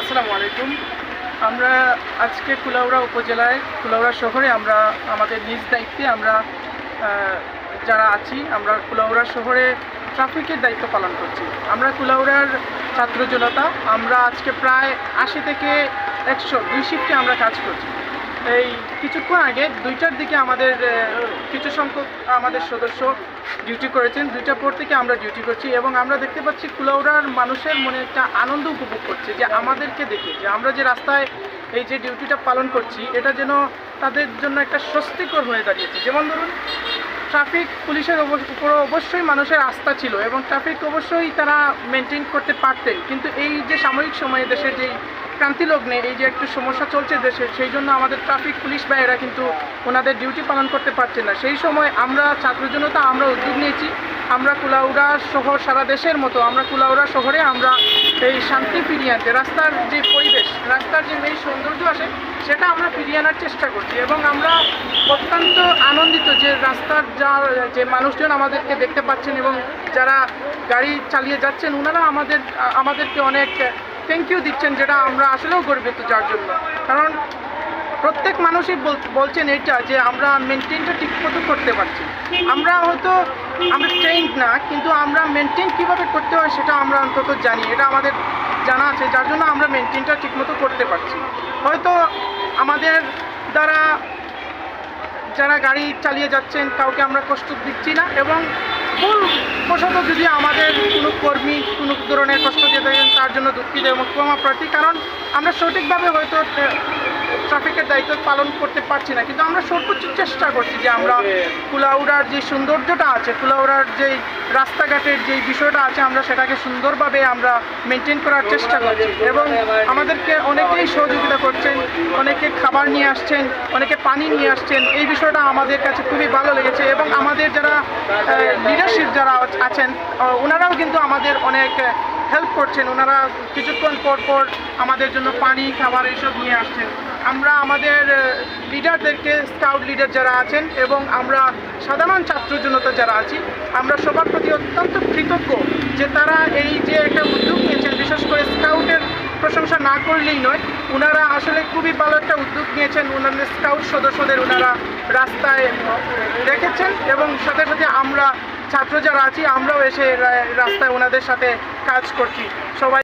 আসসালামু আলাইকুম। আমরা আজকে কুলাউড়া উপজেলায়, কুলাউড়া শহরে আমরা, আমাদের নিজ দায়িত্বে আমরা যারা আছি, আমরা কুলাউড়া শহরে ট্রাফিকের দায়িত্ব পালন করছি। আমরা কুলাউড়ার ছাত্র জনতা আমরা আজকে প্রায় আশি থেকে একশো, দুই শিফটে আমরা কাজ করছি। এই কিছুক্ষণ আগে দুইটার দিকে আমাদের কিছু সংখ্যক আমাদের সদস্য ডিউটি করেছেন। দুইটা পর থেকে আমরা ডিউটি করছি এবং আমরা দেখতে পাচ্ছি কুলাউড়ার মানুষের মনে একটা আনন্দ উপভোগ করছে যে আমাদেরকে দেখে, যে আমরা যে রাস্তায় এই যে ডিউটিটা পালন করছি, এটা যেন তাদের জন্য একটা স্বস্তিকর হয়ে দাঁড়িয়েছে। যেমন ধরুন ট্রাফিক পুলিশের উপর অবশ্যই মানুষের আস্থা ছিল এবং ট্রাফিক অবশ্যই তারা মেনটেন করতে পারতেন। কিন্তু এই যে সাময়িক সময়ে দেশের যেই ক্রান্তি লগ্নে এই যে একটু সমস্যা চলছে দেশে, সেই জন্য আমাদের ট্রাফিক পুলিশ ভাইয়েরা কিন্তু ওনাদের ডিউটি পালন করতে পারছেন না। সেই সময় আমরা ছাত্র জনতা আমরা উদ্যোগ নিয়েছি। আমরা কুলাউড়া শহর সারা দেশের মতো, আমরা কুলাউড়া শহরে আমরা এই শান্তি ফিরিয়ে আনতে, রাস্তার যে পরিবেশ, রাস্তার যে মেই সৌন্দর্য আসে সেটা আমরা ফিরিয়ে আনার চেষ্টা করছি এবং আমরা অত্যন্ত আনন্দিত যে রাস্তার যা, যে মানুষজন আমাদেরকে দেখতে পাচ্ছেন এবং যারা গাড়ি চালিয়ে যাচ্ছেন ওনারা আমাদের, আমাদেরকে অনেক থ্যাংক ইউ দিচ্ছেন যেটা আমরা আসলেও গর্বিত যার জন্য। কারণ প্রত্যেক মানুষই বল- বলছেন এটা যে আমরা মেনটেনটা ঠিকমতো করতে পারছি। আমরা হয়তো, আমরা ট্রেন্ড না, কিন্তু আমরা মেনটেন কীভাবে করতে হয় সেটা আমরা অন্তত জানি। এটা আমাদের জানা আছে, যার জন্য আমরা মেনটেনটা ঠিকমতো করতে পারছি। হয়তো আমাদের দ্বারা যারা গাড়ি চালিয়ে যাচ্ছেন, কাউকে আমরা কষ্ট দিচ্ছি না এবং ভুল বশত যদি আমাদের কোনো কর্মী ধরনের কষ্ট দিয়ে থাকেন তার জন্য দুঃখিত এবং ক্ষমা প্রার্থী। কারণ আমরা সঠিকভাবে হয়তো ট্রাফিকের দায়িত্ব পালন করতে পারছি না। কিন্তু আমরা সর্বোচ্চ চেষ্টা করছি যে আমরা কুলাউড়ার যে সৌন্দর্যটা আছে, কুলাউড়ার যে রাস্তাঘাটের যে বিষয়টা আছে, আমরা সেটাকে সুন্দরভাবে আমরা মেনটেন করার চেষ্টা করছি। এবং আমাদেরকে অনেকেই সহযোগিতা করছেন, অনেকে খাবার নিয়ে আসছেন, অনেকে পানি নিয়ে আসছেন। এই বিষয়টা আমাদের কাছে খুবই ভালো লেগেছে এবং আমাদের যারা লিডারশিপ যারা আছেন ওনারাও কিন্তু আমাদের অনেক হেল্প করছেন। ওনারা কিছুক্ষণ পর পর আমাদের জন্য পানি, খাবার এইসব নিয়ে আসছেন। আমরা আমাদের লিডারদেরকে স্কাউট লিডার যারা আছেন এবং আমরা সাধারণ ছাত্র জনতা যারা আছি, আমরা সবার প্রতি অত্যন্ত কৃতজ্ঞ যে তারা এই যে একটা উদ্যোগ নিয়েছেন, বিশেষ করে স্কাউটের প্রশংসা না করলেই নয় ওনারা আসলে খুবই ভালো একটা উদ্যোগ নিয়েছেন। ওনাদের স্কাউট সদস্যদের ওনারা রাস্তায় রেখেছেন এবং সাথে সাথে আমরা ছাত্র যারা আছি, আমরাও এসে রাস্তায় ওনাদের সাথে কাজ করছি। সবাই